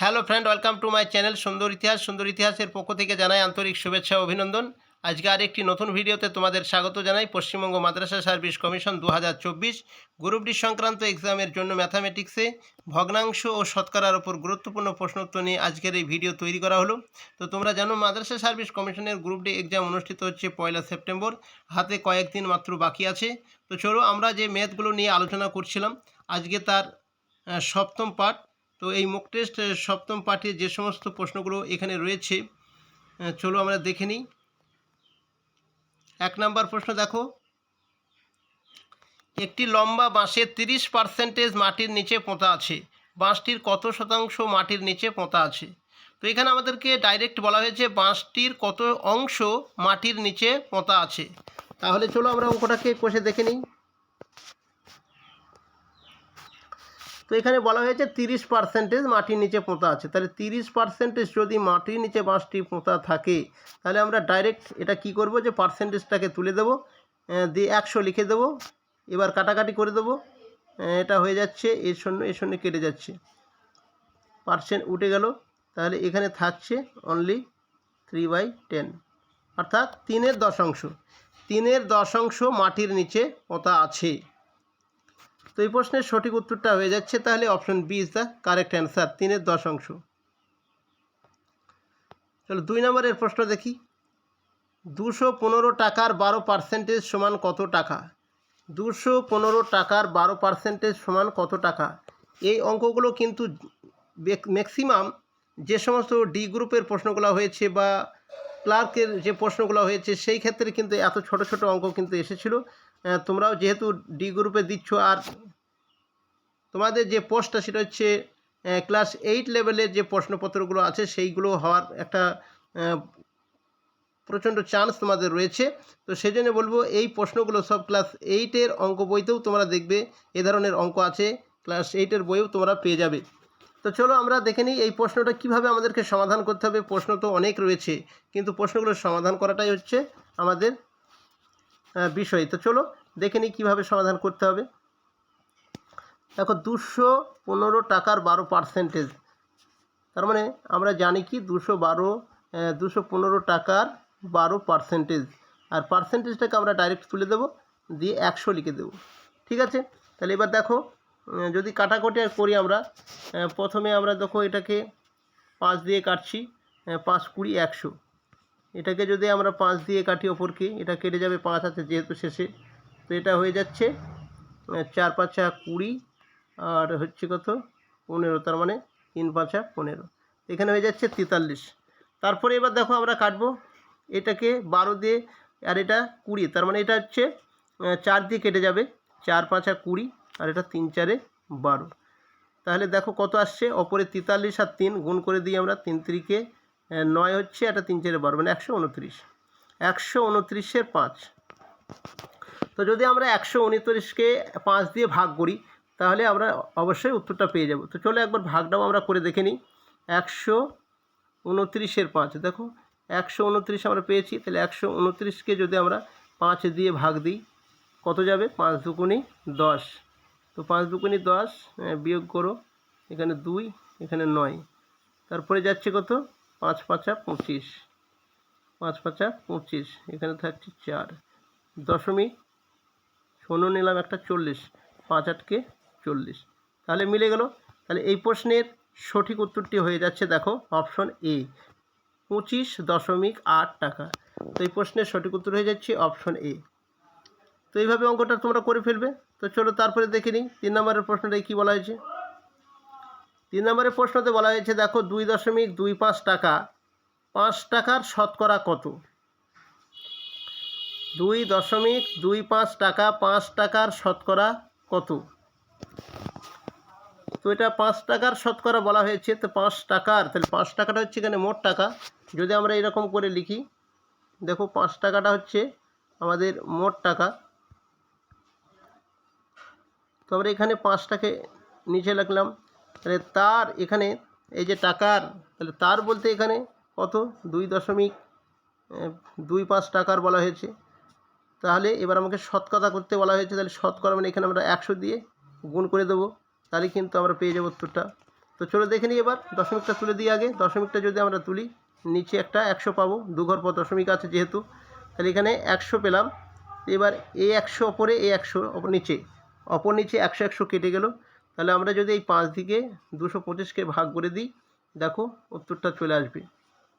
Hello friend welcome to my channel সুন্দর ইতিহাস সুন্দর ইতিহাসের পক্ষ থেকে জানাই আন্তরিক শুভেচ্ছা অভিনন্দন। আজকে আরেকটি নতুন ভিডিওতে তোমাদের স্বাগত জানাই। পশ্চিমবঙ্গ মাদ্রাসা সার্ভিস কমিশন দু হাজার চব্বিশ গ্রুপ ডি সংক্রান্ত এক্সামের জন্য ম্যাথামেটিক্সে ভগ্নাংশ ও শতকরার ওপর গুরুত্বপূর্ণ প্রশ্নোত্তর নিয়ে আজকের এই ভিডিও তৈরি করা হলো। তো তোমরা জানো, মাদ্রাসা সার্ভিস কমিশনের গ্রুপ ডি এক্সাম অনুষ্ঠিত হচ্ছে পয়লা সেপ্টেম্বর। হাতে কয়েকদিন মাত্র বাকি আছে। তো চলো আমরা যে ম্যাথগুলো নিয়ে আলোচনা করছিলাম, আজকে তার সপ্তম পাঠ তো এই মক টেস্ট সপ্তম পাঠে যে সমস্ত প্রশ্নগুলো এখানে রয়েছে চলো আমরা দেখে নিই। এক নাম্বার প্রশ্ন দেখো। একটি লম্বা বাঁশের তিরিশ পার্সেন্টেজ মাটির নিচে পোঁতা আছে। বাঁশটির কত শতাংশ মাটির নিচে পোঁতা আছে? তো এখানে আমাদেরকে ডাইরেক্ট বলা হয়েছে বাঁশটির কত অংশ মাটির নিচে পোঁতা আছে। তাহলে চলো আমরা অঙ্কটাকে কষে দেখে নিই। তো এখানে বলা হয়েছে তিরিশ পার্সেন্টেজ মাটির নিচে পোঁতা আছে। তাহলে তিরিশ পার্সেন্টেজ যদি মাটির নিচে বাঁশটি পোঁতা থাকে, তাহলে আমরা ডাইরেক্ট এটা কি করব যে পার্সেন্টেজটাকে তুলে দেবো দিয়ে একশো লিখে দেবো, এবার কাটাকাটি করে দেবো এটা হয়ে যাচ্ছে, এর শূন্য এর শূন্য কেটে যাচ্ছে। পার্সেন্ট উঠে গেল, তাহলে এখানে থাকছে অনলি থ্রি বাই টেন অর্থাৎ তিনের দশাংশ। তিনের দশাংশ মাটির নিচে পোঁতা আছে। তো এই প্রশ্নের সঠিক উত্তরটা হয়ে যাচ্ছে, তাহলে option B is the correct answer তিনের দশাংশ। চলো দুই নম্বরের প্রশ্ন দেখি। দুশো পনেরো টাকার বারো পার্সেন্টেজ সমান কত টাকা? দুশো পনেরো টাকার বারো পার্সেন্টেজ সমান কত টাকা? এই অঙ্কগুলো কিন্তু ম্যাক্সিমাম যে সমস্ত ডি গ্রুপের প্রশ্নগুলো হয়েছে বা ক্লার্কের যে প্রশ্নগুলো হয়েছে, সেই ক্ষেত্রে কিন্তু এত ছোট ছোট অঙ্ক কিন্তু এসেছিল। তোমরাও যেহেতু ডি গ্রুপে দিচ্ছ, আর তোমাদের যে পোস্টটা সেটা হচ্ছে ক্লাস এইট লেভেলের যে প্রশ্নপত্রগুলো আছে, সেইগুলো হওয়ার একটা প্রচণ্ড চান্স তোমাদের রয়েছে। তো সেই জন্য বলব, এই প্রশ্নগুলো সব ক্লাস এইটের অঙ্ক বইতেও তোমরা দেখবে, এ ধরনের অঙ্ক আছে ক্লাস এইটের বইও তোমরা পেয়ে যাবে। তো চলো আমরা দেখে নিই, এই প্রশ্নটা কীভাবে আমাদেরকে সমাধান করতে হবে, প্রশ্ন তো অনেক রয়েছে, কিন্তু প্রশ্নগুলোর সমাধান করাটাই হচ্ছে আমাদের বিষয়। তো চলো দেখে নিই কীভাবে সমাধান করতে হবে। দেখো, দুশো পনেরো টাকার বারো পার্সেন্টেজ তার মানে আমরা জানি কি, দুশো বারো দুশো পনেরো টাকার বারো পার্সেন্টেজ আর পার্সেন্টেজটাকে আমরা ডাইরেক্ট তুলে দেবো, দিয়ে একশো লিখে দেবো। ঠিক আছে? তাহলে এবার দেখো যদি কাটাকুটি করি আমরা প্রথমে আমরা দেখো এটাকে পাঁচ দিয়ে কাটছি পাঁচ কুড়ি একশো। এটাকে যদি আমরা পাঁচ দিয়ে কাটি ওপরকে এটা কেটে যাবে পাঁচ আছে যেহেতু শেষে। তো এটা হয়ে যাচ্ছে চার পাঁচা কুড়ি, আর হচ্ছে কত? পনেরো, তার মানে তিন পাঁচা পনেরো। এখানে হয়ে যাচ্ছে তেতাল্লিশ। তারপরে এবার দেখো আমরা কাটবো এটাকে বারো দিয়ে, আর এটা কুড়ি, তার মানে এটা হচ্ছে চার দিয়ে কেটে যাবে। চার পাঁচা কুড়ি, আর এটা তিন চারে বারো। তাহলে দেখো কত আসছে? অপরে তেতাল্লিশ আর তিন গুণ করে দিই আমরা তিন তিরিকে নয় হচ্ছে এটা তিন চারে বারো মানে একশো উনত্রিশ। একশো উনত্রিশের পাঁচ। তো যদি আমরা একশো উনত্রিশকে পাঁচ দিয়ে ভাগ করি তাহলে আমরা অবশ্যই উত্তরটা পেয়ে যাব। তো চলো একবার ভাগটাও আমরা করে দেখে নিই। একশো উনত্রিশের পাঁচ দেখো। একশো উনত্রিশ আমরা পেয়েছি তাহলে একশো উনত্রিশকে যদি আমরা পাঁচ দিয়ে ভাগ দিই কত যাবে? পাঁচ দুকুনি দশ। তো পাঁচ দুকুনি দশ আহ, বিয়োগ করো এখানে দুই এখানে নয়। তারপরে যাচ্ছে কত? পাঁচ পাঁচা পঁচিশ। পাঁচ পাঁচা পঁচিশ, এখানে থাকছে চার। দশমিক, শূন্য নিলাম একটা চল্লিশ, পাঁচ আটকে চল্লিশ। তাহলে মিলে গেল। তাহলে এই প্রশ্নের সঠিক উত্তরটি হয়ে যাচ্ছে দেখো, অপশন এ। পঁচিশ দশমিক আট টাকা। তো এই প্রশ্নের সঠিক উত্তর হয়ে যাচ্ছে অপশন এ। তো এইভাবে অঙ্কটা তোমরা করে ফেলবে। তো চলো তারপরে দেখে নিই, তিন নম্বরের প্রশ্নটাই কী বলা হয়েছে? তিন নম্বরের প্রশ্নতে বলা হয়েছে, দেখো, দুই দশমিক দুই পাঁচ টাকা, পাঁচ টাকার শতকরা কত? দুই দশমিক দুই পাঁচ টাকা, পাঁচ টাকার শতকরা কত? তো এটা পাঁচ টাকার শতকরা বলা হয়েছে, তো পাঁচ টাকার, তাহলে পাঁচ টাকাটা হচ্ছে এখানে মোট টাকা। যদি আমরা এরকম করে লিখি, দেখো, পাঁচ টাকাটা হচ্ছে আমাদের মোট টাকা। তো আমরা এখানে পাঁচটাকে নিচে লিখলাম। তাহলে তার এখানে এই যে টাকার, তাহলে তার বলতে এখানে কত? দুই দশমিক দুই পাঁচ টাকার বলা হয়েছে। তাহলে এবার আমাকে শতকরা করতে বলা হয়েছে, তাহলে শতকরা মানে এখানে আমরা একশো দিয়ে গুণ করে দেবো। তাহলে কিন্তু আমরা পেয়ে যাব উত্তরটা। তো চলো দেখে নিই এবার, দশমিকটা তুলে দিই আগে। দশমিকটা যদি আমরা তুলি, নিচে একটা একশো পাবো দু ঘর পর দশমিক আছে যেহেতু। তাহলে এখানে একশো পেলাম। এবার এই একশো ওপরে এই একশো অপর নিচে। অপর নিচে একশো একশো কেটে গেল। তাহলে আমরা যদি এই পাঁচ দিকে দুশো পঁচিশকে ভাগ করে দিই, দেখো উত্তরটা চলে আসবে।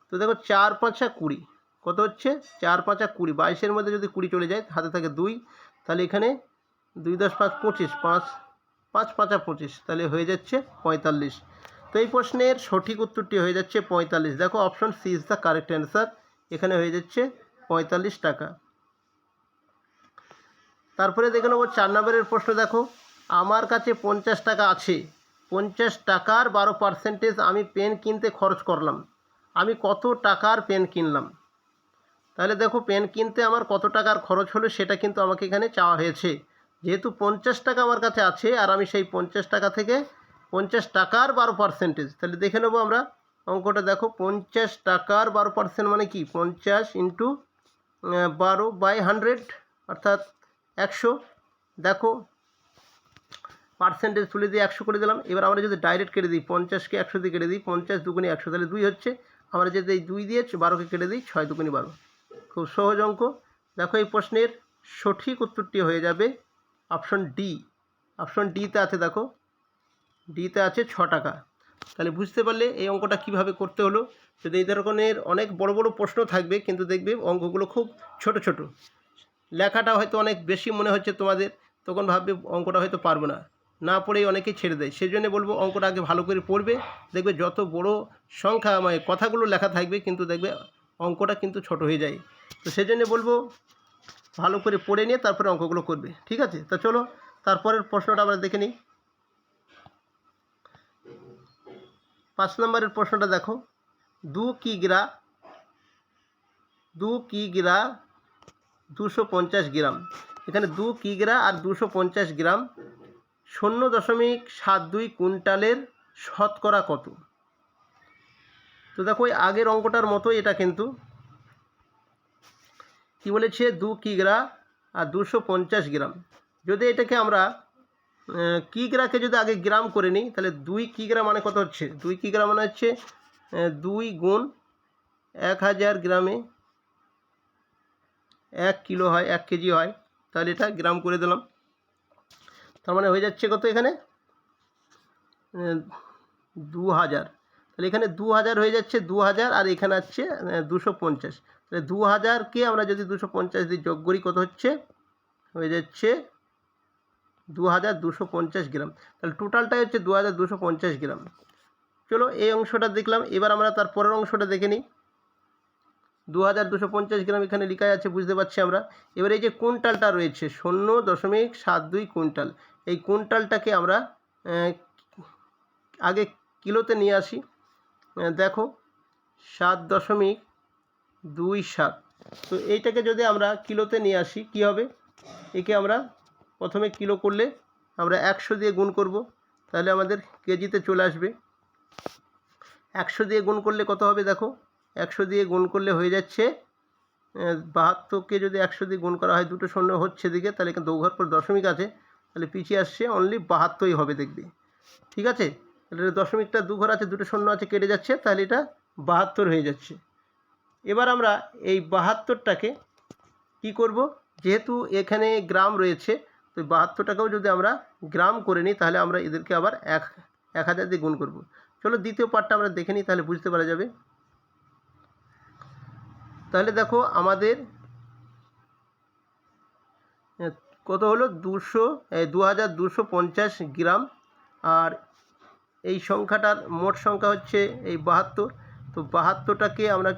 তো দেখো চার পাঁচা কুড়ি, কত হচ্ছে? চার পাঁচা কুড়ি, বাইশের মধ্যে যদি কুড়ি চলে যায়, হাতে থাকে দুই, তাহলে এখানে দুই দশ পাঁচ পঁচিশ, পাঁচ পাঁচ পাঁচা পঁচিশ, তাহলে হয়ে যাচ্ছে পঁয়তাল্লিশ। তো এই প্রশ্নের সঠিক উত্তরটি হয়ে যাচ্ছে পঁয়তাল্লিশ। দেখো option C is the correct answer, এখানে হয়ে যাচ্ছে পঁয়তাল্লিশ টাকা। তারপরে দেখে নেব চার নম্বরের প্রশ্ন, দেখো। আমার কাছে পঞ্চাশ টাকা আছে। পঞ্চাশ টাকার বারো পার্সেন্টেজ আমি পেন কিনতে খরচ করলাম। আমি কত টাকার পেন কিনলাম? তাহলে দেখো পেন কিনতে আমার কত টাকার খরচ হলো সেটা কিন্তু আমাকে এখানে চাওয়া হয়েছে। যেহেতু পঞ্চাশ টাকা আমার কাছে আছে আর আমি সেই পঞ্চাশ টাকা থেকে পঞ্চাশ টাকার বারো পার্সেন্টেজ তাহলে দেখে নেব আমরা অঙ্কটা। দেখো, পঞ্চাশ টাকার বারো পার্সেন্ট মানে কি? পঞ্চাশ ইন্টু বারো বাই হান্ড্রেড অর্থাৎ একশো। দেখো পার্সেন্টেজ তুলে দিয়ে একশো করে দিলাম। এবার আমরা যদি ডাইরেক্ট কেটে দিই, পঞ্চাশকে একশো দিয়ে কেটে দিই, পঞ্চাশ দুগুণে একশো, তাহলে দুই হচ্ছে, আমরা যদি এই দুই দিয়ে বারোকে কেটে দিই, ছয় দুগুণে বারো। খুব সহজ অঙ্ক। দেখো এই প্রশ্নের সঠিক উত্তরটি হয়ে যাবে অপশন ডি অপশন ডিতে আছে দেখো ডিতে আছে ছ টাকা। তাহলে বুঝতে পারলে এই অঙ্কটা কীভাবে করতে হলো? যদি এই ধরনের অনেক বড় বড় প্রশ্ন থাকবে, কিন্তু দেখবে অঙ্কগুলো খুব ছোট ছোট। লেখাটা হয়তো অনেক বেশি মনে হচ্ছে তোমাদের, তখন ভাববে অঙ্কটা হয়তো পারব না। না পড়েই অনেকে ছেড়ে দেয়। সেই জন্য বলব অঙ্কটা আগে ভালো করে পড়বে। দেখবে যত বড় সংখ্যা মানে কথাগুলো লেখা থাকবে, কিন্তু দেখবে অঙ্কটা কিন্তু ছোট হয়ে যায়। তো সেই জন্য বলব ভালো করে পড়ে নিয়ে তারপরে অঙ্কগুলো করবে। ঠিক আছে? তা চলো, তারপরের প্রশ্নটা আমরা দেখে নিই। পাঁচ নম্বরের প্রশ্নটা দেখো। দু কিগ্রা দু কিগ্রা দুশো পঞ্চাশ গ্রাম। এখানে দু কিগ্রা আর দুশো পঞ্চাশ গ্রাম শূন্য দশমিক সাত দুই কুইন্টালের শতকরা কত? তো দেখো ওই আগের অঙ্কটার মতো এটা কিন্তু কি বলেছে? দু কিগ্রা আর দুশো পঞ্চাশ গ্রাম। যদি এটাকে আমরা কিগ্রাকে যদি আগে গ্রাম করে নিই, তাহলে দুই কিগ্রা মানে কত হচ্ছে? দুই কিগ্রা মানে হচ্ছে দুই গুণ এক হাজার গ্রামে এক কিলো হয়, এক কেজি হয়। তাহলে এটা গ্রাম করে দিলাম। তার মানে হয়ে যাচ্ছে কত এখানে? দু হাজার তাহলে এখানে দু হাজার হয়ে যাচ্ছে দু হাজার আর এখানে আছে দুশো পঞ্চাশ। তাহলে দু হাজারকে আমরা যদি দুশো পঞ্চাশ দিয়ে যোগ করি কত হচ্ছে? হয়ে যাচ্ছে দু হাজার দুশো পঞ্চাশ গ্রাম। তাহলে টোটালটাই হচ্ছে দু হাজার দুশো পঞ্চাশ গ্রাম। চলো এই অংশটা দেখলাম, এবার আমরা তার পরের অংশটা দেখে নিই। দু হাজার দুশো পঞ্চাশ গ্রাম এখানে লেখা আছে, বুঝতে পারছি আমরা। এবার এই যে কুইন্টালটা রয়েছে, শূন্য দশমিক সাত দুই কুইন্টাল। এই কুইন্টালটাকে আমরা আগে কিলোতে নিয়ে আসি। দেখো, সাত দশমিক দুই সাত। তো এইটাকে যদি আমরা কিলোতে নিয়ে আসি, কি হবে? একে আমরা প্রথমে কিলো করলে আমরা একশো দিয়ে গুণ করব। তাহলে আমাদের কেজিতে চলে আসবে। একশো দিয়ে গুণ করলে কত হবে দেখো? একশো দিয়ে গুণ করলে হয়ে যাচ্ছে বাহাত্তরকে যদি একশো দিয়ে গুণ করা হয়, দুটো শূন্য হচ্ছে দিকে, তাহলে এখানে দৌঘর পর দশমিক আছে। তাহলে পিছিয়ে আসছে অনলি বাহাত্তরই হবে দেখবে। ঠিক আছে? তাহলে দশমিকটা দু ঘর আছে, দুটো শূন্য আছে, কেটে যাচ্ছে, তাহলে এটা বাহাত্তর হয়ে যাচ্ছে। এবার আমরা এই বাহাত্তরটাকে কি করব? যেহেতু এখানে গ্রাম রয়েছে, তো বাহাত্তরটাকেও যদি আমরা গ্রাম করে নিই, তাহলে আমরা এদেরকে আবার এক এক হাজার দিয়ে গুণ করব। চলো দ্বিতীয় পার্টটা আমরা দেখে নিই, তাহলে বুঝতে পারা যাবে। তাহলে দেখো আমাদের এ, কত হলো? দুশো দু হাজার দুশো পঞ্চাশ গ্রাম। আর এই সংখ্যাটার মোট সংখ্যা হচ্ছে এই বাহাত্তর। তো বাহাত্তরটাকে আমরা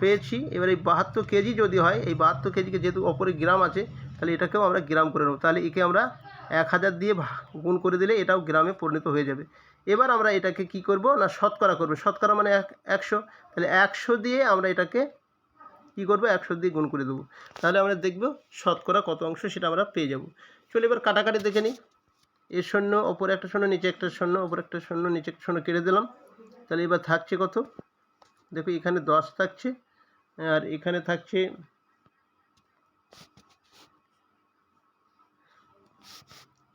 পেয়েছি। এবার এই বাহাত্তর কেজি যদি হয়, এই বাহাত্তর কেজিকে যেহেতু অপরে গ্রাম আছে, তাহলে এটাকেও আমরা গ্রাম করে নেব। তাহলে একে আমরা এক হাজার দিয়ে গুণ করে দিলে এটাও গ্রামে পরিণত হয়ে যাবে। এবার আমরা এটাকে কি করব? না, শতকরা করব। শতকরা মানে এক, একশো। তাহলে একশো দিয়ে আমরা এটাকে কী করব? একশো দিয়ে গুণ করে দেবো। তাহলে আমরা দেখব শতকরা কত অংশ সেটা আমরা পেয়ে যাব। চলো এবার কাটাকাটি দেখে নিই। এর শূন্য, ওপরে একটা শূন্য, নিচে একটা শূন্য, ওপরে একটা শূন্য, নিচে একটা শূন্য কেটে দিলাম। তাহলে এবার থাকছে কত? দেখো এখানে দশ থাকছে, আর এখানে থাকছে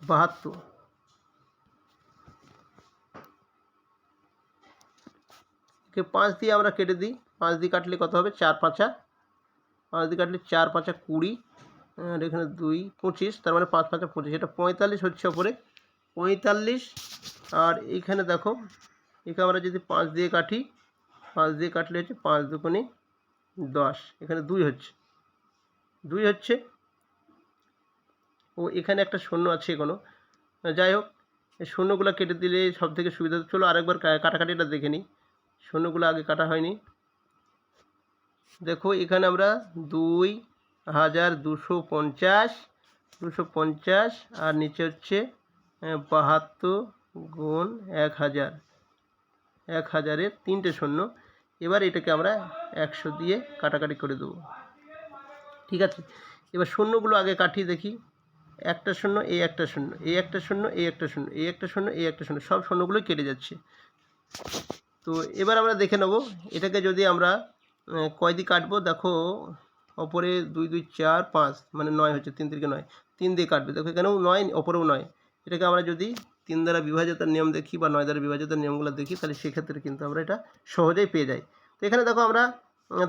বাহাত্তর। পাঁচ দিয়ে আমরা কেটে দিই। পাঁচ দিয়ে কাটলে কত হবে? চার পাঁচা। পাঁচ দিয়ে কাটলে চার, পাঁচা কুড়ি, আর এখানে দুই, পঁচিশ, তার মানে পাঁচ, পাঁচা পঁচিশ, এটা পঁয়তাল্লিশ হচ্ছে ওপরে পঁয়তাল্লিশ, আর এইখানে দেখো একে আমরা যদি পাঁচ দিয়ে কাটি, পাঁচ দিয়ে কাটলে হচ্ছে পাঁচ দুগুণে দশ, এখানে দুই হচ্ছে। দুই হচ্ছে। ও, এখানে একটা শূন্য আছে এখনও। যাই হোক শূন্যগুলো কেটে দিলে সব থেকে সুবিধা চলো আরেকবার কাটাকাটিটা দেখে নিই। শূন্যগুলো আগে কাটা হয়নি। দেখো, এখানে আমরা দুই হাজার দুশো পঞ্চাশ দুশো পঞ্চাশ, আর নিচে হচ্ছে বাহাত্তর গুণ এক হাজার। এক হাজারের তিনটে শূন্য। এবার এটাকে আমরা একশো দিয়ে কাটাকাটি করে দেবো। ঠিক আছে? এবার শূন্যগুলো আগে কাটিয়ে দেখি। একটা শূন্য এই একটা শূন্য এই একটা শূন্য এই একটা শূন্য এই একটা শূন্য এই একটা শূন্য, সব শূন্যগুলোই কেটে যাচ্ছে। তো এবার আমরা দেখে নেব, এটাকে যদি আমরা আহ, কয় দিয়ে কাটবো? দেখো ওপরে দুই দুই চার পাঁচ মানে নয় হচ্ছে তিন থেকে নয়। তিন দিয়ে কাটবে। দেখো এখানেও নয় ওপরেও নয়। এটাকে আমরা যদি তিন দ্বারা বিভাজতার নিয়ম দেখি বা নয় দ্বারা বিভাজতার নিয়মগুলো দেখি তাহলে সেক্ষেত্রে কিন্তু আমরা এটা সহজেই পেয়ে যাই। তো এখানে দেখো আমরা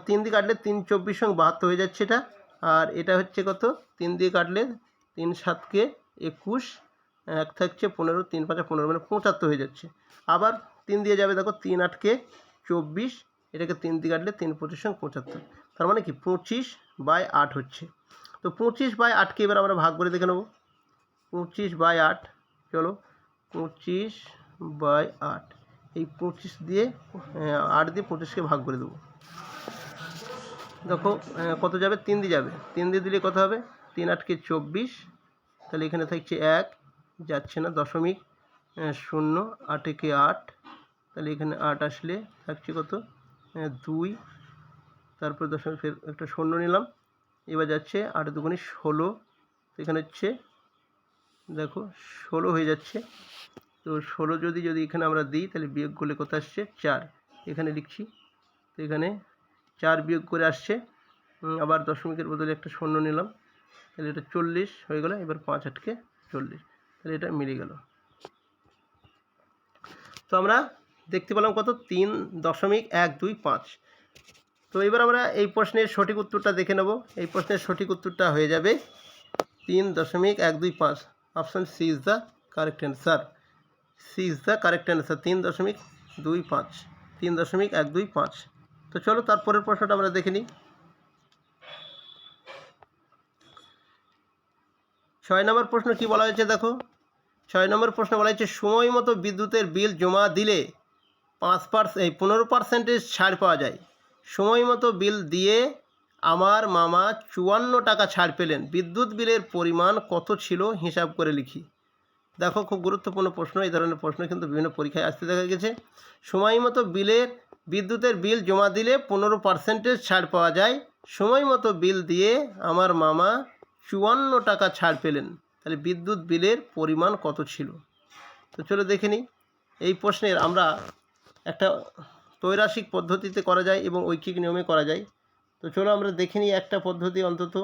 তিন দিয়ে কাটলে তিন চব্বিশ সঙ্গে বাহাত্তর হয়ে যাচ্ছে এটা। আর এটা হচ্ছে কত? তিন দিয়ে কাটলে তিন সাতকে একুশ এক থাকছে পনেরো তিন পাঁচা পনেরো মানে পঁচাত্তর হয়ে যাচ্ছে। আবার তিন দিয়ে যাবে দেখো তিন আটকে চব্বিশ এটাকে তিন দিয়ে কাটলে তিন পঁচিশ সঙ্গে পঁচাত্তর। তার মানে কি? পঁচিশ বাই আট হচ্ছে। তো পঁচিশ বাই আটকে এবার আমরা ভাগ করে দেখে নেব। পঁচিশ বাই আট চলো পঁচিশ বাই আট। এই পঁচিশ দিয়ে আট দিয়ে পঁচিশকে ভাগ করে দেবো। দেখো কত যাবে? তিন দিয়ে যাবে। তিন দিয়ে দিলে কত হবে? তিন আটকে চব্বিশ। তাহলে এখানে থাকছে এক, যাচ্ছে না দশমিক শূন্য আটেকে আট। তাহলে এখানে আট আসলে থাকছে কত? দুই। তারপর দশমিক ফের একটা শূন্য নিলাম। এবার যাচ্ছে আট দুগুণে ষোলো। এখানে হচ্ছে, দেখো, ষোলো হয়ে যাচ্ছে। তো ষোলো যদি যদি এখানে আমরা দিই, তাহলে বিয়োগ করলে কত আসছে? চার। এখানে লিখছি, তো এখানে চার বিয়োগ করে আসছে। আবার দশমিকের বদলে একটা শূন্য নিলাম। তাহলে এটা চল্লিশ হয়ে গেল, এবার পাঁচ আটকে চল্লিশ। তাহলে এটা মিলে গেল। তো আমরা দেখতে পেলাম কত? তিন দশমিক এক দুই পাঁচ। তো এবার আমরা এই প্রশ্নের সঠিক উত্তরটা দেখে নেব। এই প্রশ্নের সঠিক উত্তরটা হয়ে যাবে তিন দশমিক এক দুই পাঁচ। Option C is the correct answer. C is the correct answer. তিন দশমিক দুই পাঁচ। তিন দশমিক এক দুই পাঁচ। তো চলো তারপরের প্রশ্নটা আমরা দেখে নিই। ছয় নম্বর প্রশ্ন কি বলা হয়েছে দেখো? ছয় নম্বর প্রশ্ন বলা হয়েছে সময় মতো বিদ্যুতের বিল জমা দিলে পাঁচ পার্সেন্ট এই পনেরো পার্সেন্টেজ ছাড় পাওয়া যায়। সময় মতো বিল দিয়ে আমার মামা চুয়ান্ন টাকা ছাড় পেলেন। বিদ্যুৎ বিলের পরিমাণ কত ছিল হিসাব করে লিখি। দেখো, খুব গুরুত্বপূর্ণ প্রশ্ন, এই ধরনের প্রশ্ন কিন্তু বিভিন্ন পরীক্ষায় আসতে দেখা গেছে। সময় মতো বিলের বিদ্যুতের বিল জমা দিলে পনেরো পার্সেন্টেজ ছাড় পাওয়া যায়। সময় মতো বিল দিয়ে আমার মামা চুয়ান্ন টাকা ছাড় পেলেন। তাহলে বিদ্যুৎ বিলের পরিমাণ কত ছিল? তো চলো দেখে নিই। এই প্রশ্নের আমরা একটা তৈরাসিক পদ্ধতিতে করা যায় এবং ঐকিক নিয়মে করা যায়। তো চলো আমরা দেখে নিই একটা পদ্ধতি অন্তত।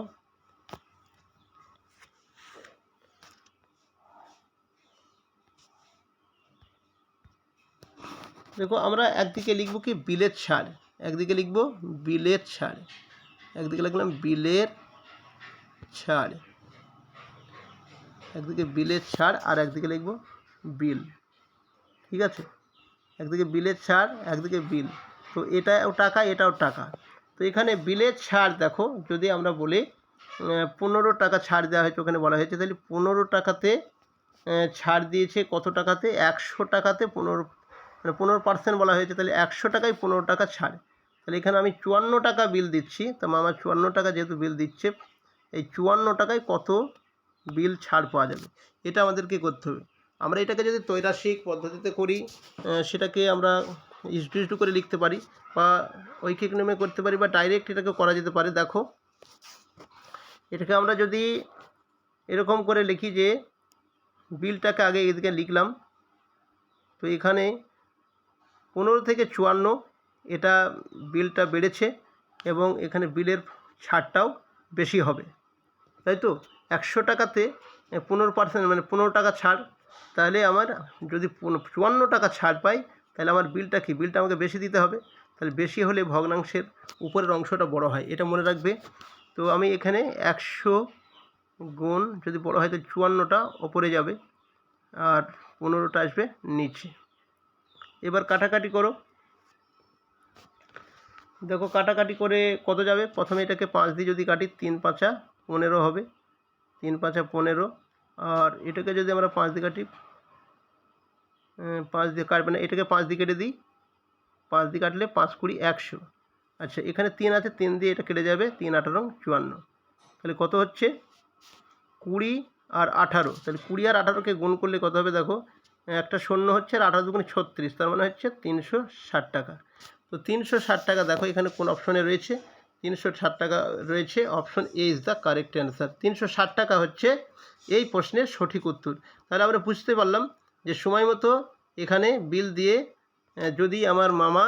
দেখো আমরা একদিকে লিখব কি? বিলের ছাড়। একদিকে লিখব বিলের ছাড়। একদিকে লিখলাম বিলের ছাড়। একদিকে বিলের ছাড় আর একদিকে লিখব বিল। ঠিক আছে? একদিকে বিলের ছাড়, একদিকে বিল তো এটাও টাকা এটাও টাকা। তো এখানে বিলের ছাড় দেখো, যদি আমরা বলি পনেরো টাকা ছাড় দেওয়া হয়েছে, ওখানে বলা হয়েছে। তাহলে পনেরো টাকাতে ছাড় দিয়েছে কত টাকাতে? একশো টাকাতে পনেরো মানে পনেরো পার্সেন্ট বলা হয়েছে। তাহলে একশো টাকায় পনেরো টাকা ছাড়। তাহলে এখানে আমি চুয়ান্ন টাকা বিল দিচ্ছি। তো মামা চুয়ান্ন টাকা যেহেতু বিল দিচ্ছে, এই চুয়ান্ন টাকায় কত বিল ছাড় পাওয়া যাবে? এটা আমাদেরকে করতে হবে? আমরা এটাকে যদি তৈরাসিক পদ্ধতিতে করি সেটাকে আমরা ইস্টু ইস্টু করে লিখতে পারি বা ঐকিক নেমে করতে পারি বা ডাইরেক্ট এটাকে করা যেতে পারে। দেখো, এটাকে আমরা যদি এরকম করে লিখি যে বিলটাকে আগে এদিকে লিখলাম, তো এখানে পনেরো থেকে চুয়ান্ন এটা বিলটা বেড়েছে এবং এখানে বিলের ছাড়টাও বেশি হবে। তাই তো? একশো টাকাতে পনেরো পার্সেন্ট মানে পনেরো টাকা ছাড় তাহলে আমার যদি চুয়ান্ন টাকা ছাড় পাই, তাহলে আমার বিলটা কি? বিলটা আমাকে বেশি দিতে হবে। তাহলে বেশি হলে ভগ্নাংশের উপরের অংশটা বড় হয়। এটা মনে রাখবে। তো আমি এখানে একশো গুণ যদি বড় হয়, তো চুয়ান্নটা ওপরে যাবে আর পনেরোটা আসবে নিচে। এবার কাটাকাটি করো। দেখো কাটাকাটি করে কত যাবে? প্রথমে এটাকে পাঁচ দিয়ে যদি কাটি, তিন পাঁচা পনেরো হবে। তিন পাঁচা পনেরো আর এটাকে যদি আমরা পাঁচ দিয়ে কাটি পাঁচ দিয়ে কাটবে না, এটাকে পাঁচ দিয়ে কেটে দিই। পাঁচ দিয়ে কাটলে পাঁচ কুড়ি একশো। আচ্ছা এখানে তিন আছে, তিন দিয়ে এটা কেটে যাবে, তিন, আঠারো চুয়ান্ন। তাহলে কত হচ্ছে? কুড়ি আর আঠারো। তাহলে কুড়ি আর আঠারোকে গুণ করলে কত হবে দেখো? একটা শূন্য হচ্ছে আর আঠারো দুগুণে ছত্রিশ, তার মানে হচ্ছে তিনশো ষাট টাকা। তো তিনশো ষাট টাকা দেখো, এখানে কোন অপশনে রয়েছে? তিনশো ষাট টাকা রয়েছে। Option A is the correct answer তিনশো ষাট টাকা হচ্ছে এই প্রশ্নের সঠিক উত্তর। তাহলে আমরা বুঝতে পারলাম যে সময় মতো এখানে বিল দিয়ে যদি আমার মামা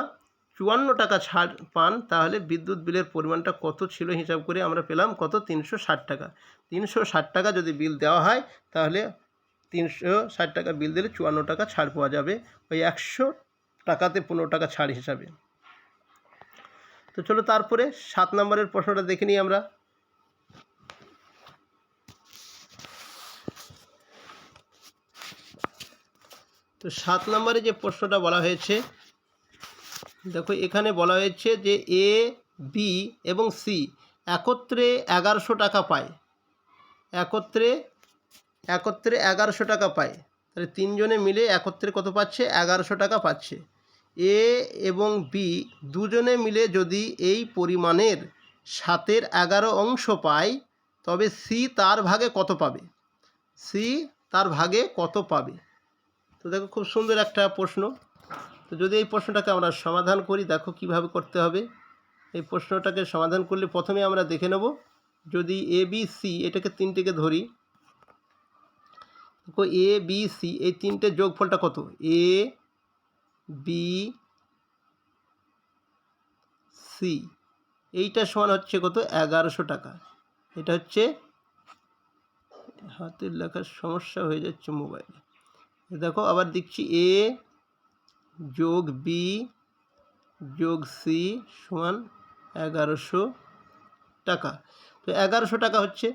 চুয়ান্ন টাকা ছাড় পান, তাহলে বিদ্যুৎ বিলের পরিমাণটা কত ছিল হিসাব করে আমরা পেলাম কত? তিনশো ষাট টাকা। তিনশো ষাট টাকা যদি বিল দেওয়া হয়, তাহলে তিনশো ষাট টাকা বিল দিলে চুয়ান্ন টাকা ছাড় পাওয়া যাবে। ওই একশো টাকাতে পনেরো টাকা ছাড় হিসাবে। তো চলো তারপরে সাত নম্বরের প্রশ্নটা দেখে নিই আমরা। তো সাত নম্বরে যে প্রশ্নটা বলা হয়েছে, দেখো এখানে বলা হয়েছে যে এ, বি এবং সি একত্রে এগারোশো টাকা পায়। একত্রে একত্রে এগারোশো টাকা পায়। তাহলে তিনজনে মিলে একত্রে কত পাচ্ছে? এগারোশো টাকা পাচ্ছে। এ এবং বি দুজনে মিলে যদি এই পরিমাণের সাতের এগারো অংশ পায়, তবে সি তার ভাগে কত পাবে? সি তার ভাগে কত পাবে? তো দেখো খুব সুন্দর একটা প্রশ্ন। তো যদি এই প্রশ্নটাকে আমরা সমাধান করি, দেখো কীভাবে করতে হবে। এই প্রশ্নটাকে সমাধান করলে প্রথমে আমরা দেখে নেব। যদি এ, বি, সি, এটাকে তিনটেকে ধরি, দেখো এ, বি, সি, এই তিনটে যোগফলটা কত? A B, C. এইটা সমান হচ্ছে কত? এগারোশো টাকা। এটা হচ্ছে হাতের লেখার সমস্যা হয়ে যাচ্ছে মোবাইলে। দেখো, আবার দেখছি এ যোগ বি যোগ সি সমান এগারোশো টাকা। তো এগারোশো টাকা হচ্ছে।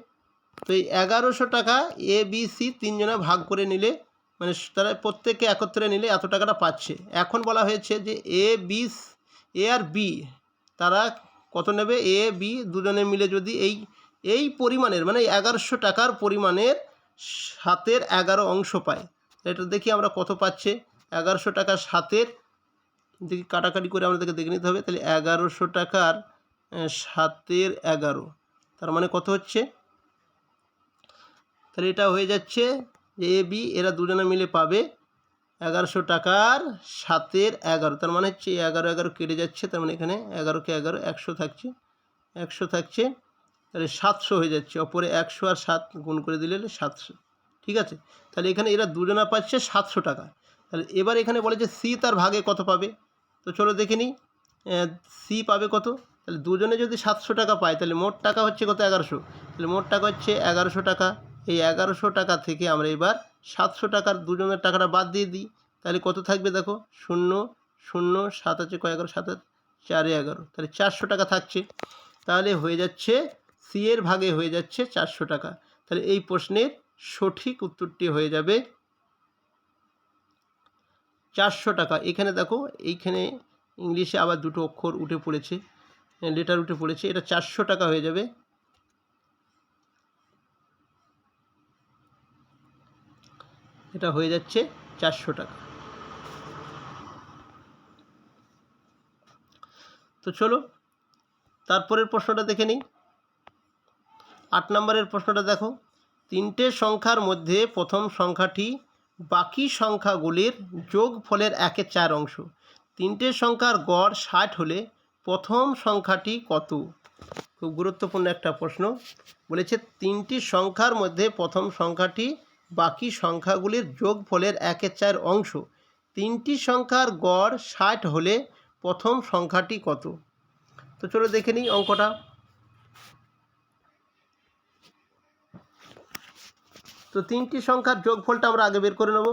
তো এই এগারোশো টাকা এ, বি, সি তিনজনা ভাগ করে নিলে মানে তারা প্রত্যেকে একত্রে নিলে এত টাকাটা পাচ্ছে। এখন বলা হয়েছে যে A B A R B তারা কত নেবে? এ বি দুজনে মিলে যদি এই এই পরিমাণের মানে এগারোশো টাকার পরিমাণের সাতের এগারো অংশ পায়। এটা দেখি আমরা কত পাচ্ছে? এগারোশো টাকার সাতের, দেখি কাটাকাটি করে আমাদেরকে দেখে নিতে হবে। তাহলে এগারোশো টাকার সাতের এগারো, তার মানে কত হচ্ছে? তাহলে এটা হয়ে যাচ্ছে এ বি এরা দুজনে মিলে পাবে এগারোশো টাকার সাতের এগারো। তার মানে হচ্ছে এগারো এগারো কেটে যাচ্ছে, তার মানে এখানে এগারোকে এগারো, একশো থাকছে একশো থাকছে, তাহলে সাতশো হয়ে যাচ্ছে। অপরে একশো আর সাত গুণ করে দিলে সাতশো। ঠিক আছে? তাহলে এখানে এরা দুজনা পাচ্ছে সাতশো টাকা। তাহলে এবার এখানে বলে যে সি তার ভাগে কত পাবে? তো চলো দেখে নিই। সি পাবে কত? তাহলে দুজনে যদি সাতশো টাকা পায়, তাহলে মোট টাকা হচ্ছে কত? এগারোশো। তাহলে মোট টাকা হচ্ছে এগারোশো টাকা। এই এগারোশো টাকা থেকে আমরা এবার সাতশো টাকার দুজনের টাকাটা বাদ দিয়ে দিই। তাহলে কত থাকবে দেখো? শূন্য শূন্য, সাত আছে কয় এগারো? সাত চারে এগারো। তাহলে চারশো টাকা থাকছে। তাহলে হয়ে যাচ্ছে সি এর ভাগে হয়ে যাচ্ছে চারশো টাকা। তাহলে এই প্রশ্নের সঠিক উত্তরটি হয়ে যাবে চারশো টাকা। এখানে দেখো, এইখানে ইংলিশে আবার দুটো অক্ষর উঠে পড়েছে লেটার উঠে পড়েছে, এটা চারশো টাকা হয়ে যাবে। এটা হয়ে যাচ্ছে চারশো টাকা। তো চলো, তারপরের প্রশ্নটা দেখে নিই। আট নম্বরের প্রশ্নটা দেখো। তিনটে সংখ্যার মধ্যে প্রথম সংখ্যাটি বাকি সংখ্যাগুলির যোগফলের একের চার অংশ। তিনটে সংখ্যার গড় ষাট হলে প্রথম সংখ্যাটি কত? খুব গুরুত্বপূর্ণ একটা প্রশ্ন। বলেছে তিনটি সংখ্যার মধ্যে প্রথম সংখ্যাটি বাকি সংখ্যাগুলির যোগফলের একের চার অংশ। তিনটি সংখ্যার গড় ষাট হলে প্রথম সংখ্যাটি কত? তো চলো দেখে নিই অঙ্কটা। তো তিনটি সংখ্যার যোগফলটা আমরা আগে বের করে নেব।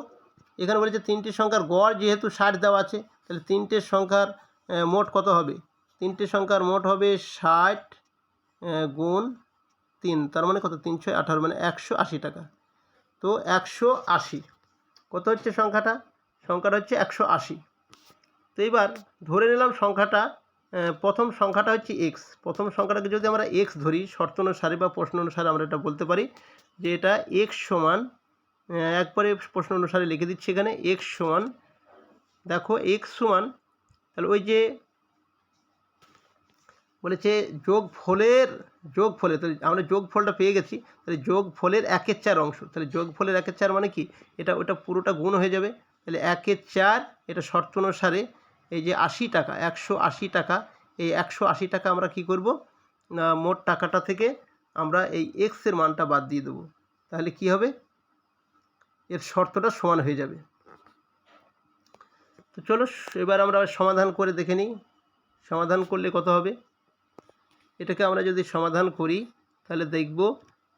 এখানে বলেছে তিনটি সংখ্যার গড় যেহেতু ষাট দেওয়া আছে, তাহলে তিনটে সংখ্যার মোট কত হবে? তিনটে সংখ্যার মোট হবে ষাট গুণ তিন, তার মানে কত? তিনশো আঠারো মানে একশো আশি টাকা। তো একশো আশি। কত হচ্ছে সংখ্যাটা? সংখ্যাটা হচ্ছে একশো আশি। তো এবার ধরে নিলাম সংখ্যাটা প্রথম সংখ্যাটা হচ্ছে এক্স প্রথম সংখ্যাটাকে যদি আমরা এক্স ধরি, শর্ত অনুসারে বা প্রশ্ন অনুসারে আমরা এটা বলতে পারি যে এটা এক্স সমান একবারে প্রশ্ন অনুসারে লিখে দিচ্ছি এখানে এক্স সমান, দেখো এক্স সমান, তাহলে ওই যে বলেছে যোগ ফলের যোগ ফলে তাহলে আমরা যোগ ফলটা পেয়ে গেছি, তাহলে যোগ ফলের একের চার অংশ, তাহলে যোগ ফলের একের চার মানে কি? এটা, ওটা পুরোটা গুণ হয়ে যাবে, তাহলে একের চার, এটা শর্ত অনুসারে এই যে আশি টাকা, একশো আশি টাকা, এই একশো আশি টাকা আমরা কি করব? না, মোট টাকাটা থেকে আমরা এই এক্সের মানটা বাদ দিয়ে দেবো, তাহলে কি হবে? এর শর্তটা সমান হয়ে যাবে। তো চলো, এবার আমরা সমাধান করে দেখে নিই, সমাধান করলে কত হবে? এটাকে আমরা যদি সমাধান করি, তাহলে দেখব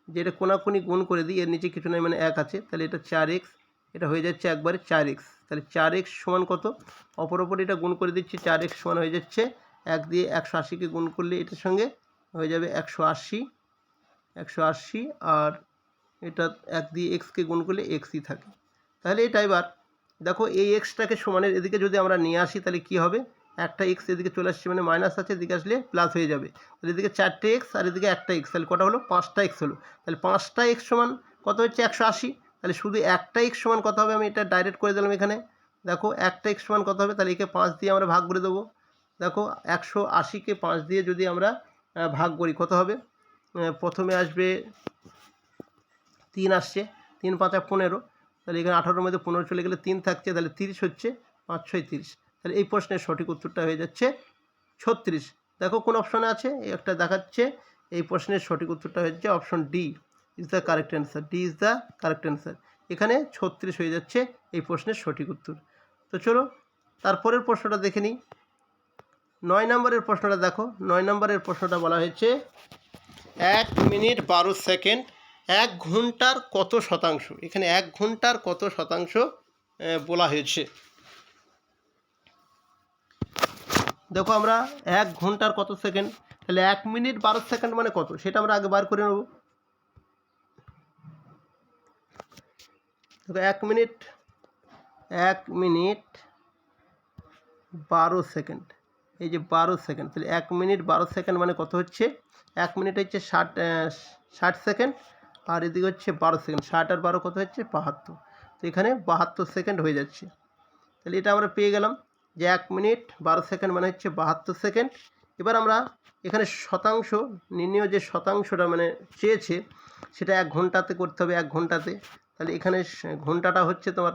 যে এটা কোনাকুনি গুণ করে দিই, এর নিচে কিছু নয় মানে এক আছে, তাহলে এটা চার এক্স, এটা হয়ে যাচ্ছে একবারে চার এক্স। তাহলে চার এক্স সমান কত? অপর অপর এটা গুণ করে দিচ্ছি, চার এক্স সমান হয়ে যাচ্ছে এক দিয়ে একশো আশিকে গুণ করলে এটার সঙ্গে হয়ে যাবে একশো আশি একশো আশি, আর এটা এক দিয়ে এক্সকে গুণ করলে এক্সই থাকে। তাহলে এটা এবার দেখো এই এক্সটাকে সমানের এদিকে যদি আমরা নিয়ে আসি, তাহলে কি হবে? একটা এক্স এদিকে চলে আসছে মানে মাইনাস আছে, এদিকে আসলে প্লাস হয়ে যাবে। তাহলে এদিকে চারটে এক্স আর এদিকে একটা এক্স তাহলে কটা হলো? পাঁচটা এক্স হলো। তাহলে পাঁচটা এক্স সমান কত হচ্ছে? একশো আশি। তাহলে শুধু একটা এক্স সমান কত হবে? আমি এটা ডাইরেক্ট করে দিলাম এখানে। দেখো, একটা এক্স সমান কত হবে? তাহলে একে পাঁচ দিয়ে আমরা ভাগ করে দেবো। দেখো, একশো আশিকে পাঁচ দিয়ে যদি আমরা ভাগ করি, কত হবে? প্রথমে আসবে তিন আসছে। তিন পাঁচা পনেরো। তাহলে এখানে আঠারোর মধ্যে পনেরো চলে গেলে তিন থাকছে। তাহলে তিরিশ হচ্ছে পাঁচ ছয় তিরিশ তাহলে এই প্রশ্নের সঠিক উত্তরটা হয়ে যাচ্ছে ছত্রিশ। দেখো কোন অপশনে আছে? একটা দেখাচ্ছে। এই প্রশ্নের সঠিক উত্তরটা হচ্ছে option D. Is the correct answer D is the correct answer এখানে ছত্রিশ হয়ে যাচ্ছে এই প্রশ্নের সঠিক উত্তর। তো চলো, তারপরের প্রশ্নটা দেখে নিই। নয় নম্বরের প্রশ্নটা দেখো। নয় নম্বরের প্রশ্নটা বলা হয়েছে, এক মিনিট বারো সেকেন্ড, এক ঘণ্টার কত শতাংশ? এখানে এক ঘণ্টার কত শতাংশ বলা হয়েছে। দেখো আমরা এক ঘণ্টার কত সেকেন্ড? তাহলে এক মিনিট বারো সেকেন্ড মানে কত? সেটা আমরা আগে বার করে নেব। দেখো, এক মিনিট এক মিনিট বারো সেকেন্ড। এই যে বারো সেকেন্ড, তাহলে এক মিনিট বারো সেকেন্ড মানে কত হচ্ছে? এক মিনিট হচ্ছে ষাট ষাট সেকেন্ড, আর এদিকে হচ্ছে বারো সেকেন্ড। ষাট আর বারো কত হচ্ছে? বাহাত্তর। তো এখানে বাহাত্তর সেকেন্ড হয়ে যাচ্ছে। তাহলে এটা আমরা পেয়ে গেলাম। যে এক মিনিট বারো সেকেন্ড মানে হচ্ছে বাহাত্তর সেকেন্ড। এবার আমরা এখানে শতাংশ, নির্ণয় যে শতাংশটা মানে চেয়েছে, সেটা এক ঘন্টাতে করতে হবে, এক ঘন্টাতে। তাহলে এখানে ঘন্টাটা হচ্ছে তোমার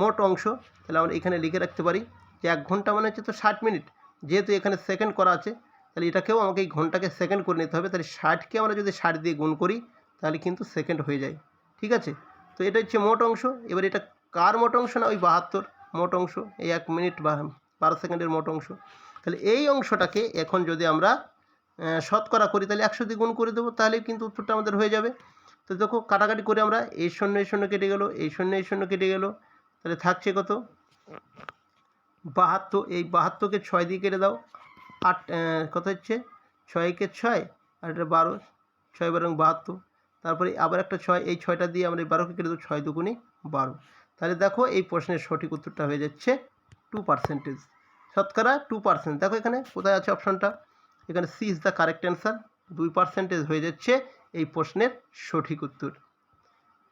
মোট অংশ। তাহলে আমরা এখানে লিখে রাখতে পারি যে এক ঘণ্টা মানে হচ্ছে তো ষাট মিনিট। যেহেতু এখানে সেকেন্ড করা আছে, তাহলে এটাকেও আমাকে এই ঘন্টাকে সেকেন্ড করে নিতে হবে। তাহলে ষাটকে আমরা যদি ষাট দিয়ে গুণ করি, তাহলে কিন্তু সেকেন্ড হয়ে যায়। ঠিক আছে? তো এটা হচ্ছে মোট অংশ। এবার এটা কার মোট অংশ না ওই বাহাত্তর? মোট অংশ, এই এক মিনিট বা বারো সেকেন্ডের মোট অংশ। তাহলে এই অংশটাকে এখন যদি আমরা শতকরা করি, তাহলে একশো দিয়ে গুণ করে দেবো তাহলে কিন্তু উত্তরটা আমাদের হয়ে যাবে। তো দেখো, কাটাকাটি করে আমরা এই শূন্য এই শূন্য কেটে গেলো, এই শূন্য এই শূন্য কেটে গেলো, তাহলে থাকছে কত? বাহাত্তর, এই বাহাত্তরকে ছয় দিয়ে কেটে দাও, আট কত হচ্ছে? ছয়কে ছয়, আর এটা বারো, ছয় বারো বাহাত্তর, তারপরে আবার একটা ছয়, এই ছয়টা দিয়ে আমরা এই বারোকে কেটে দেবো, ছয় দুগুণে বারো। তাহলে দেখো এই প্রশ্নের সঠিক উত্তরটা হয়ে যাচ্ছে টু পার্সেন্টেজ শতকরা টু পার্সেন্ট দেখো এখানে কোথায় আছে অপশনটা এখানে C is the correct answer দুই পার্সেন্টেজ হয়ে যাচ্ছে এই প্রশ্নের সঠিক উত্তর।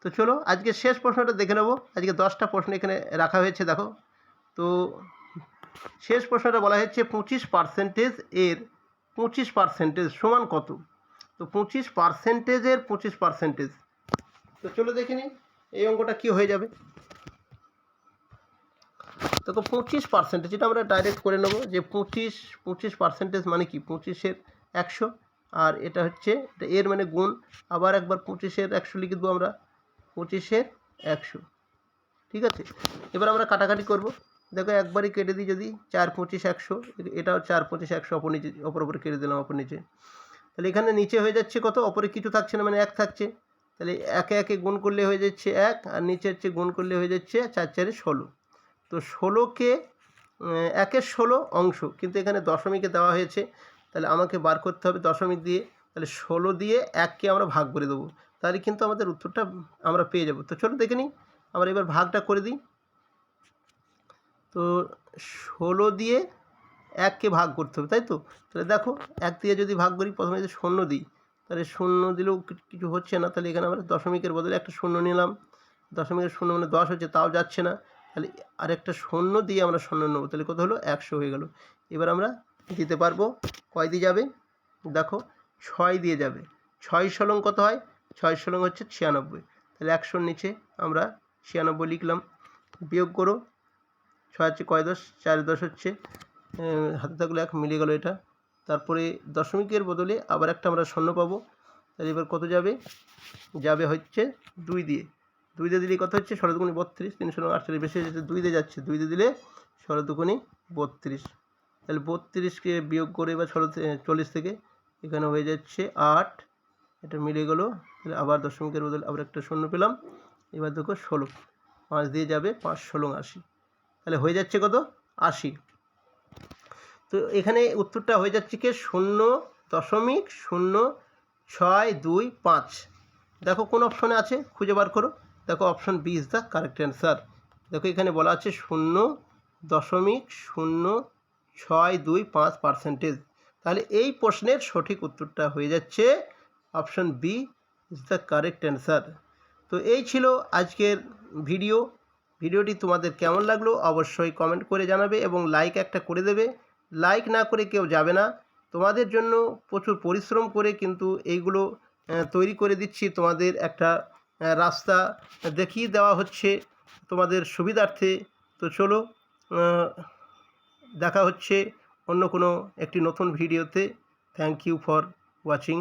তো চলো আজকে শেষ প্রশ্নটা দেখে নেব। আজকে দশটা প্রশ্ন এখানে রাখা হয়েছে, দেখো। তো শেষ প্রশ্নটা বলা হয়েছে পঁচিশ পার্সেন্টেজ এর পঁচিশ পার্সেন্টেজ সমান কত? তো পঁচিশ পার্সেন্টেজের পঁচিশ পার্সেন্টেজ তো চলো দেখে এই অঙ্কটা কী হয়ে যাবে? দেখো পঁচিশ পার্সেন্টেজ এটা আমরা ডাইরেক্ট করে নেব যে পঁচিশ পঁচিশ পার্সেন্টেজ মানে কি? পঁচিশের একশো আর এটা হচ্ছে, এটা এর মানে গুণ, আবার একবার পঁচিশের একশো লিখে দেবো আমরা, পঁচিশের একশো। ঠিক আছে? এবার আমরা কাটাকাটি করব। দেখো একবারই কেটে দিই যদি চার, পঁচিশ, একশো, এটাও চার, পঁচিশ, একশো, অপর নিচে, অপর অপর কেটে দিলাম অপর নিচে। তাহলে এখানে নিচে হয়ে যাচ্ছে কত? অপরে কিছু থাকছে না মানে এক থাকছে। তাহলে একে একে গুণ করলে হয়ে যাচ্ছে এক, আর নিচে হচ্ছে গুণ করলে হয়ে যাচ্ছে চার, চারে ষোলো। তো ষোলোকে একের ষোলো অংশ, কিন্তু এখানে দশমিকে দেওয়া হয়েছে। তাহলে আমাকে বার করতে হবে দশমিক দিয়ে। তাহলে ষোলো দিয়ে এককে আমরা ভাগ করে দেবো। তাহলে কিন্তু আমাদের উত্তরটা আমরা পেয়ে যাব। তো চলো দেখে নিই। আমরা এবার ভাগটা করে দিই। তো ষোলো দিয়ে এককে ভাগ করতে হবে, তাই তো? তাহলে দেখো, এক দিয়ে যদি ভাগ করি, প্রথমে যদি শূন্য দিই, তাহলে শূন্য দিলেও কিছু হচ্ছে না। তাহলে এখানে আমরা দশমিকের বদলে একটা শূন্য নিলাম। দশমিকের শূন্য মানে দশ হচ্ছে, তাও যাচ্ছে না। তাহলে আর একটা শূন্য দিয়ে আমরা শূন্য নেব। তাহলে কত হলো? একশো হয়ে গেল। এবার আমরা দিতে পারব। কয় দিয়ে যাবে? দেখো, ছয় দিয়ে যাবে। ছয় ষোলং কত হয়? ছয় ষোলং হচ্ছে ছিয়ানব্বই। তাহলে একশোর নিচে আমরা ছিয়ানব্বই লিখলাম। বিয়োগ করো। ছয় হচ্ছে কয় দশ? চার দশ হচ্ছে হাতে থাকলে এক, মিলে গেল এটা। তারপরে দশমিকের বদলে আবার একটা আমরা শূন্য পাবো। তাহলে এবার কত যাবে? যাবে হচ্ছে দুই দিয়ে। দুই দিয়ে দিলে কত হচ্ছে? ষোলো বত্রিশ। তিনশো আটচল্লিশ। বেশি যাচ্ছে দুই দিয়ে যাচ্ছে। দুই দিয়ে দিলে ষোলো বত্রিশ। তাহলে বত্রিশকে বিয়োগ করে বা ষোলো চল্লিশ থেকে এখানে হয়ে যাচ্ছে আট। এটা মিলে গেলো। তাহলে আবার দশমিকের বদলে আবার একটা শূন্য পেলাম। এবার দেখো ষোলো। পাঁচ দিয়ে যাবে পাঁচ ষোলো আশি। তাহলে হয়ে যাচ্ছে কত? আশি। তো এখানে উত্তরটা হয়ে যাচ্ছে কি? শূন্য দশমিক শূন্য ছয় দুই পাঁচ। দেখো কোন অপশনে আছে? খুঁজে বার করো। দেখো option B is the correct answer দেখো এখানে বলা আছে শূন্য দশমিক শূন্য ছয় দুই পাঁচ পার্সেন্টেজ তাহলে এই প্রশ্নের সঠিক উত্তরটা হয়ে যাচ্ছে option B is the correct answer তো এই ছিল আজকের ভিডিও ভিডিওটি তোমাদের কেমন লাগল অবশ্যই কমেন্ট করে জানাবে এবং লাইক একটা করে দেবে। লাইক না করে কেউ যাবে না। তোমাদের জন্য প্রচুর পরিশ্রম করে কিন্তু এইগুলো তৈরি করে দিচ্ছি তোমাদের একটা রাস্তা দেখিয়ে দেওয়া হচ্ছে তোমাদের সুবিধার্থে। তো চলো দেখা হচ্ছে অন্য কোনো একটি নতুন ভিডিওতে। Thank you for watching